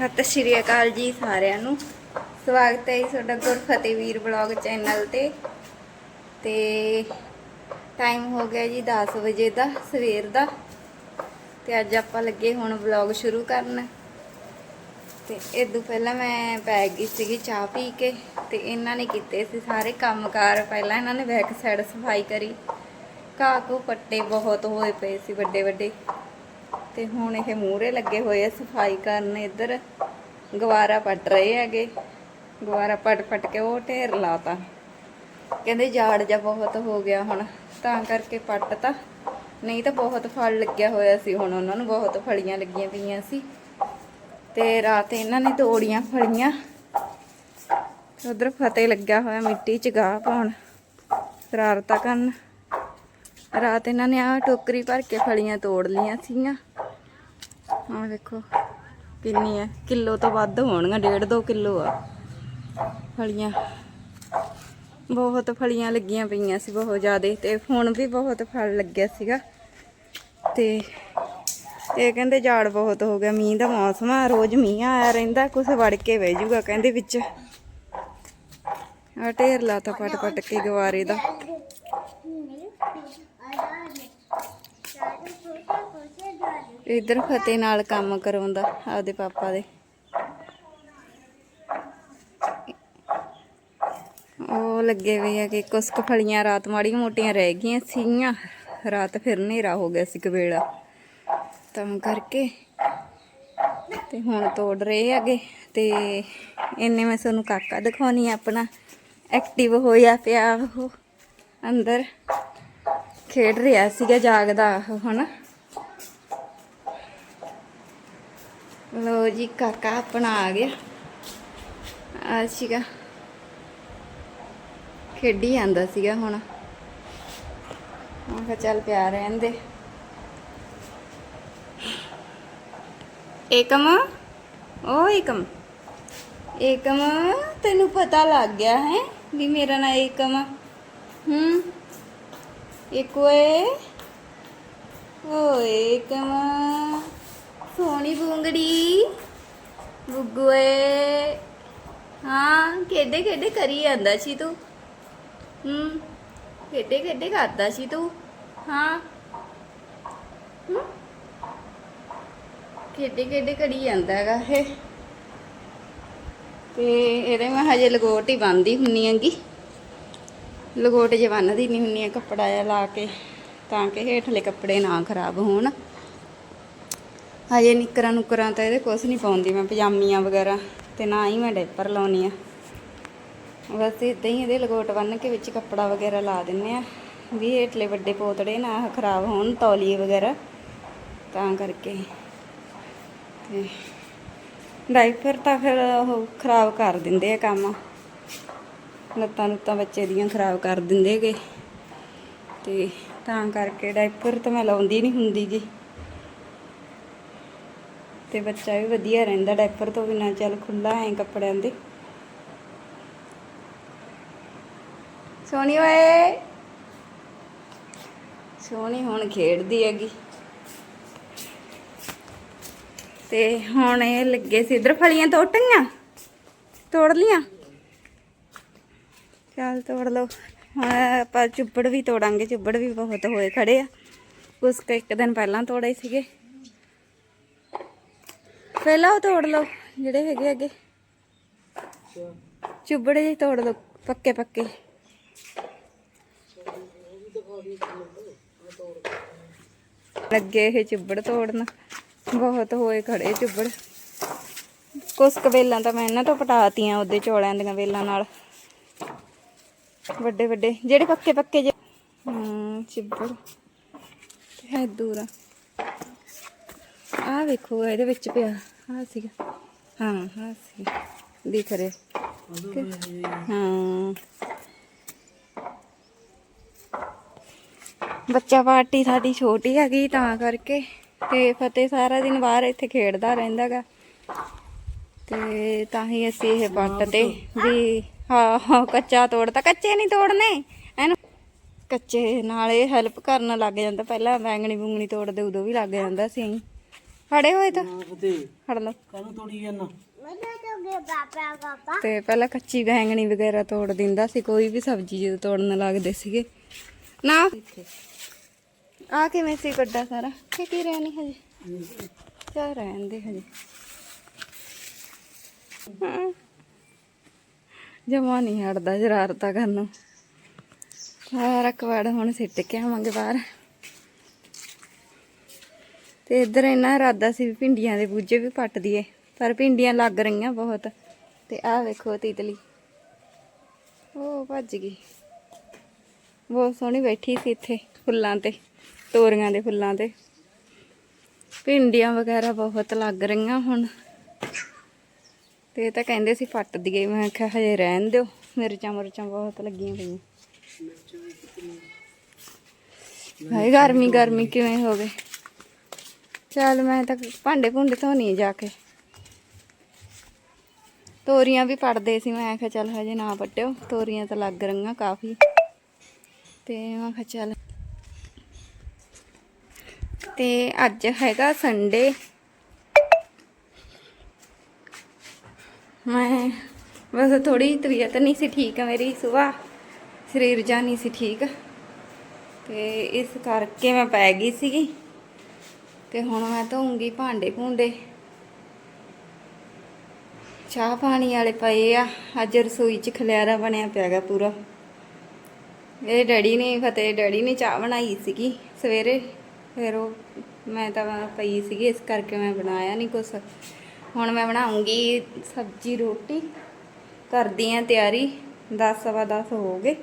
ਸਤਿ ਸ਼੍ਰੀ ਅਕਾਲ ਜੀ ਸਾਰਿਆਂ ਨੂੰ। ਸਵਾਗਤ ਹੈ ਜੀ ਤੁਹਾਡਾ ਗੁਰਫਤਿਹ ਵੀਰ ਬਲੌਗ ਚੈਨਲ ਤੇ। ਤੇ ਟਾਈਮ ਹੋ ਗਿਆ ਜੀ 10 ਵਜੇ ਦਾ, ਸਵੇਰ ਦਾ। ਤੇ ਅੱਜ ਆਪਾਂ ਲੱਗੇ ਹੁਣ ਵਲੌਗ ਸ਼ੁਰੂ ਕਰਨ। ਤੇ ਇਦੋਂ ਪਹਿਲਾਂ ਮੈਂ ਪੈ ਗਈ ਸੀਗੀ ਚਾਹ ਪੀ ਕੇ, ਤੇ ਇਹਨਾਂ ਨੇ ਕੀਤੇ ਸੀ ਸਾਰੇ ਕੰਮਕਾਰ। ਪਹਿਲਾਂ ਇਹਨਾਂ ਨੇ ਬੈਕ ਸਾਈਡ ਸਫ਼ਾਈ ਕਰੀ। ਘਾਹ ਘੂ ਪੱਟੇ ਬਹੁਤ ਹੋਏ ਪਏ ਸੀ ਵੱਡੇ ਵੱਡੇ ਤੇ ਹੁਣ ਇਹ ਮੂਹਰੇ ਲੱਗੇ ਹੋਏ ਆ ਸਫ਼ਾਈ ਕਰਨ ਇੱਧਰ। ਗਵਾਰਾ ਪੱਟ ਰਹੇ ਹੈਗੇ। ਗਵਾਰਾ ਪੱਟ ਪੱਟ ਕੇ ਉਹ ਢੇਰ ਲਾਤਾ। ਕਹਿੰਦੇ ਜਾੜ ਜਾ ਬਹੁਤ ਹੋ ਗਿਆ ਹੁਣ, ਤਾਂ ਕਰਕੇ ਪੱਟਤਾ ਨਹੀਂ ਤਾਂ ਬਹੁਤ ਫਲ ਲੱਗਿਆ ਹੋਇਆ ਸੀ ਹੁਣ ਉਹਨਾਂ ਨੂੰ, ਬਹੁਤ ਫਲੀਆਂ ਲੱਗੀਆਂ ਪਈਆਂ ਸੀ। ਤੇ ਰਾਤ ਇਹਨਾਂ ਨੇ ਤੋੜੀਆਂ ਫਲੀਆਂ। ਉਧਰ ਫਤਿਹ ਲੱਗਿਆ ਹੋਇਆ ਮਿੱਟੀ ਚ ਗਾਹ ਪਾਉਣ ਸ਼ਰਾਰਤਾਂ ਕਰਨ। ਰਾਤ ਇਹਨਾਂ ਨੇ ਆ ਟੋਕਰੀ ਭਰ ਕੇ ਫਲੀਆਂ ਤੋੜ ਲੀਆਂ ਸੀਗੀਆਂ। ਆਹ ਦੇਖੋ, ਕਿੰਨੀ ਹੈ। ਕਿਲੋ ਤੋਂ ਵੱਧ ਹੋਣਗੀਆਂ, ਡੇਢ ਦੋ ਕਿਲੋ ਆ। ਫਲੀਆਂ। ਬਹੁਤ ਫਲੀਆਂ ਲੱਗੀਆਂ ਪਈਆਂ ਸੀ ਬਹੁਤ ਜ਼ਿਆਦਾ, ਤੇ ਹੁਣ ਵੀ ਬਹੁਤ ਫਲ ਲੱਗਿਆ ਸੀਗਾ। ਤੇ ਇਹ ਕਹਿੰਦੇ ਝਾੜ ਬਹੁਤ ਹੋ ਗਿਆ, ਮੀਂਹ ਦਾ ਮੌਸਮ ਆ, ਰੋਜ਼ ਮੀਂਹ ਆਇਆ ਰਹਿੰਦਾ, ਕੁਛ ਵੜ ਕੇ ਬਹਿ ਜੂਗਾ ਕਹਿੰਦੇ ਵਿੱਚ। ਆ ਢੇਰ ਲਾਤਾ ਪਟ ਪਟ ਕੇ ਗਵਾਰੇ ਦਾ। ਇਧਰ ਫਤਿਹ ਨਾਲ ਕੰਮ ਕਰਾਉਂਦਾ ਆਪਦੇ ਪਾਪਾ ਦੇ। ਉਹ ਲੱਗੇ ਹੋਏ ਆ ਕਿ ਕੁਛ ਫਲੀਆਂ ਰਾਤ ਮਾੜੀਆਂ ਮੋਟੀਆਂ ਰਹਿ ਗਈਆਂ ਸੀਗੀਆਂ। ਰਾਤ ਫਿਰ ਹਨੇਰਾ ਹੋ ਗਿਆ ਸੀ ਕਵੇਲਾ ਤਾਂ ਕਰਕੇ ਤੇ ਹੁਣ ਤੋੜ ਰਹੇ ਹੈਗੇ ਤੇ ਇੰਨੇ ਮੈਂ ਤੁਹਾਨੂੰ ਕਾਕਾ ਦਿਖਾਉਣੀ ਆਪਣਾ। ਐਕਟਿਵ ਹੋਇਆ ਪਿਆ ਉਹ ਅੰਦਰ। ਖੇਡ ਰਿਹਾ ਸੀਗਾ ਜਾਗਦਾ, ਹਨਾ? ਲੋ ਜੀ, ਕਾਕਾ ਆਪਣਾ ਆ ਗਿਆ। ਆ ਸੀਗਾ। ਖੇਡੀ ਜਾਂਦਾ ਸੀਗਾ ਹੁਣ। ਮੈਂ ਕਿਹਾ ਚੱਲ ਪਿਆ ਰਹਿਣ ਦੇ ਏਕਮ? ਓ ਏਕਮ। ਏਕਮ ਤੈਨੂੰ ਪਤਾ ਲੱਗ ਗਿਆ ਹੈ ਵੀ ਮੇਰਾ ਨਾਂ ਏਕਮ ਆ? ਹੂੰ? ਇੱਕ ਓਏ ਓਏ ਏਕਮ ਸੋਹਣੀ ਬੂੰਗੜੀ। ਬੁੱਗੂਏ ਹਾਂ, ਖੇਡੇ ਖੇਡੇ ਕਰੀ ਜਾਂਦਾ ਸੀ ਤੂੰ। ਹੂੰ, ਖੇਡੇ ਖੇਡੇ ਕਰਦਾ ਸੀ ਤੂੰ, ਹਾਂ। ਹੂੰ, ਖੇਡੇ ਖੇਡੇ ਕਰੀ ਜਾਂਦਾ ਹੈਗਾ ਇਹ। ਤੇ ਇਹਦੇ ਮੈਂ ਹਜੇ ਲਗੋਟ ਹੀ ਬੰਨਦੀ ਹੁੰਨੀ ਆਂਗੀ ਲਗੋਟ ਜੇ ਬੰਨਦੀ ਨਹੀਂ ਹੁੰਨੀ ਆ ਕੱਪੜਾ ਜਿਹਾ ਲਾ ਕੇ, ਤਾਂ ਕਿ ਹੇਠਲੇ ਕੱਪੜੇ ਨਾ ਖਰਾਬ ਹੋਣ। ਹਜੇ ਨਿੱਕਰਾਂ ਨੁਕਰਾਂ ਤਾਂ ਇਹਦੇ ਕੁਛ ਨਹੀਂ ਪਾਉਂਦੀ ਮੈਂ, ਪਜਾਮੀਆਂ ਵਗੈਰਾ, ਤੇ ਨਾ ਹੀ ਮੈਂ ਡਾਈਪਰ ਲਾਉਣੀ ਆ। ਬਸ ਇਦਾਂ ਹੀ ਇਹਦੇ ਲਗੋਟ ਬੰਨ ਕੇ ਵਿੱਚ ਕੱਪੜਾ ਵਗੈਰਾ ਲਾ ਦਿੰਨੇ ਆ, ਵੀ ਹੇਠਲੇ ਵੱਡੇ ਪੋਤੜੇ ਨਾ ਖਰਾਬ ਹੋਣ, ਤੌਲੀਏ ਵਗੈਰਾ। ਤਾਂ ਕਰਕੇ, ਤੇ ਡਾਈਪਰ ਤਾਂ ਫਿਰ ਉਹ ਖਰਾਬ ਕਰ ਦਿੰਦੇ ਆ ਕੰਮ। ਲੱਤਾਂ ਲੁੱਤਾਂ ਬੱਚੇ ਦੀਆਂ ਖਰਾਬ ਕਰ ਦਿੰਦੇਗੇ ਤੇ ਤਾਂ ਕਰਕੇ ਡਾਈਪਰ ਤਾਂ ਮੈਂ ਲਾਉਂਦੀ ਨਹੀਂ ਹੁੰਦੀ ਜੀ ਤੇ ਬੱਚਾ ਵੀ ਵਧੀਆ ਰਹਿੰਦਾ ਡਾਈਪਰ ਤੋਂ ਬਿਨਾਂ, ਚੱਲ ਖੁੱਲਾ ਐ ਕੱਪੜਿਆਂ ਦੇ। ਸੋਹਣੀ ਓਏ। ਸੋਹਣੀ ਹੁਣ ਖੇਡਦੀ ਹੈਗੀ। ਤੇ ਹੁਣ ਇਹ ਲੱਗੇ ਸੀ। ਇਧਰ ਫਲੀਆਂ ਤੋਟੀਆਂ ਤੋੜ ਲੀਆਂ? ਚੱਲ ਤੋੜ ਲਓ। ਹੁਣ ਆਪਾਂ ਚੁੱਬੜ ਵੀ ਤੋੜਾਂਗੇ ਚੁੱਬੜ ਵੀ ਬਹੁਤ ਹੋਏ ਖੜੇ ਆ। ਉਸ ਇੱਕ ਦਿਨ ਪਹਿਲਾਂ ਤੋੜੇ ਸੀਗੇ। ਪਹਿਲਾਂ ਉਹ ਤੋੜ ਲਓ, ਜਿਹੜੇ ਹੈਗੇ ਅੱਗੇ ਚੁੱਬੜੇ ਜਿਹੇ ਤੋੜ ਲਓ, ਪੱਕੇ ਪੱਕੇ। ਲੱਗੇ ਇਹ ਚੁੱਬੜ ਤੋੜਨ। ਬਹੁਤ ਹੋਏ ਖੜੇ ਚੁੱਬੜ ਕੁਛ ਕੁ ਤਾਂ ਮੈਂ ਇਹਨਾਂ ਤੋਂ ਪਟਾਤੀਆਂ, ਉਹਦੇ ਚੌਲਿਆਂ ਦੀਆਂ ਵੇਲਾਂ ਨਾਲ। ਵੱਡੇ ਵੱਡੇ, ਜਿਹੜੇ ਪੱਕੇ ਪੱਕੇ ਜੇ। ਹੂੰ ਚਿੱਬੜ। ਹੈ ਦੂਰਾ ਆ। ਵੇਖੋ, ਇਹਦੇ ਵਿੱਚ ਪਿਆ। ਆ ਸੀਗਾ। ਹਾਂ ਹਾਂ ਸੀ ਦਿਖ ਰਿਹਾ ਹਾਂ। ਬੱਚਾ ਪਾਰਟੀ ਸਾਡੀ ਛੋਟੀ ਹੈਗੀ ਤਾਂ ਕਰਕੇ। ਤੇ ਫਤਿਹ ਸਾਰਾ ਦਿਨ ਬਾਹਰ ਇੱਥੇ ਖੇਡਦਾ ਰਹਿੰਦਾਗਾ। ਤੇ ਤਾਂ ਹੀ ਅਸੀਂ ਇਹ ਪੱਟ ਤੇ ਵੀ ਹਾਂ ਹਾਂ ਕੱਚਾ ਤੋੜਤਾ। ਕੱਚੇ ਨਹੀਂ ਤੋੜਨੇ। ਇਹਨੂੰ ਕੱਚੇ ਨਾਲ ਇਹ ਹੈਲਪ ਕਰਨ ਲੱਗ ਜਾਂਦਾ। ਪਹਿਲਾਂ ਬੈਂਗਣੀ ਬੂੰਗਣੀ ਤੋੜਦੇ ਉਦੋਂ ਵੀ ਲੱਗ ਜਾਂਦਾ ਸੀ। ਫੜੇ ਹੋਏ ਤਾਂ? ਫੜ ਲਓ। ਕਾਹਨੂੰ ਤੋੜੀ ਜਾਂਦਾ ਤੇ ਪਹਿਲਾਂ ਕੱਚੀ ਬੈਂਗਣੀ ਵਗੈਰਾ ਤੋੜ ਦਿੰਦਾ ਸੀ। ਕੋਈ ਵੀ ਸਬਜ਼ੀ ਜਦੋਂ ਤੋੜਨ ਲੱਗਦੇ ਸੀਗੇ। ਨਾ। ਆ ਕਿਵੇਂ ਸੀ ਵੱਡਾ ਸਾਰਾ? ਕਿ ਕੀ ਰਹਿ ਨਹੀਂ ਹਜੇ? ਚਾ ਰਹਿਣ ਦੇ ਹਜੇ। ਜਮਾ ਨਹੀਂ ਹਟਦਾ ਜਰਾਰਤਾ ਕਰਨ ਸਾਰਾ ਕਵਾੜ ਹੁਣ ਸਿੱਟ ਕੇ ਆਵਾਂਗੇ ਬਾਹਰ। ਤੇ ਇੱਧਰ ਇਹਨਾਂ ਇਰਾਦਾ ਸੀ ਵੀ ਭਿੰਡੀਆਂ ਦੇ ਬੂਝੇ ਵੀ ਪੱਟ ਦਈਏ, ਪਰ ਭਿੰਡੀਆਂ ਲੱਗ ਰਹੀਆਂ ਬਹੁਤ। ਤੇ ਆਹ ਵੇਖੋ ਤੀਤਲੀ। ਉਹ ਭੱਜ ਗਈ। ਬਹੁਤ ਸੋਹਣੀ ਬੈਠੀ ਸੀ ਇੱਥੇ ਫੁੱਲਾਂ ਤੇ, ਤੋਰੀਆਂ ਦੇ ਫੁੱਲਾਂ ਤੇ। ਭਿੰਡੀਆਂ ਵਗੈਰਾ ਬਹੁਤ ਲੱਗ ਰਹੀਆਂ ਹੁਣ। ਤੇ ਇਹ ਤਾਂ ਕਹਿੰਦੇ ਸੀ ਪੱਟ ਦਈਏ ਮੈਂ ਕਿਹਾ, ਹਜੇ ਰਹਿਣ ਦਿਓ। ਮਿਰਚਾਂ ਮਿਰਚਾਂ ਬਹੁਤ ਲੱਗੀਆਂ ਪਈਆਂ। ਹਾਏ, ਗਰਮੀ ਗਰਮੀ ਕਿਵੇਂ ਹੋ ਗਏ ਚੱਲ ਮੈਂ ਤਾਂ ਭਾਂਡੇ ਭੁੰਡੇ ਧੋਣੀ ਜਾ ਕੇ। ਤੋਰੀਆਂ ਵੀ ਪੜਦੇ ਸੀ। ਮੈਂ ਕਿਹਾ, ਚੱਲ ਹਜੇ ਨਾ ਪੱਟਿਓ। ਤੋਰੀਆਂ ਤਾਂ ਲੱਗ ਰਹੀਆਂ ਕਾਫੀ। ਤੇ ਮੈਂ ਕਿਹਾ, ਚੱਲ। ਤੇ ਅੱਜ ਹੈਗਾ ਸੰਡੇ ਮੈਂ ਬਸ ਥੋੜੀ ਤਬੀਅਤ ਨਹੀਂ ਸੀ ਠੀਕ ਮੇਰੀ ਸੁਬਾ ਸਰੀਰ ਜਾ ਨਹੀਂ ਸੀ ਠੀਕ ਤੇ ਇਸ ਕਰਕੇ ਮੈਂ ਪੈ ਗਈ ਸੀਗੀ ਤੇ ਹੁਣ ਮੈਂ ਧੋਉਂਗੀ ਭਾਂਡੇ ਭੁੰਡੇ। ਚਾਹ ਪਾਣੀ ਵਾਲੇ ਪਏ ਆ, ਅੱਜ ਰਸੋਈ 'ਚ ਖਲਿਆਰਾ ਬਣਿਆ ਪਿਆਗਾ ਪੂਰਾ। ਮੇਰੇ ਡੈਡੀ ਨੇ ਫਤਿਹ ਡੈਡੀ ਨੇ ਚਾਹ ਬਣਾਈ ਸੀਗੀ ਸਵੇਰੇ, ਫਿਰ ਉਹ ਮੈਂ ਤਾਂ ਪਈ ਸੀਗੀ, ਇਸ ਕਰਕੇ ਮੈਂ ਬਣਾਇਆ ਨਹੀਂ ਕੁਛ। ਹੁਣ ਮੈਂ ਬਣਾਉਂਗੀ ਸਬਜੀ ਰੋਟੀ। ਕਰਦੀ ਆ ਤਿਆਰੀ। 10 ਸਵਾ 10 ਹੋ ਗਏ।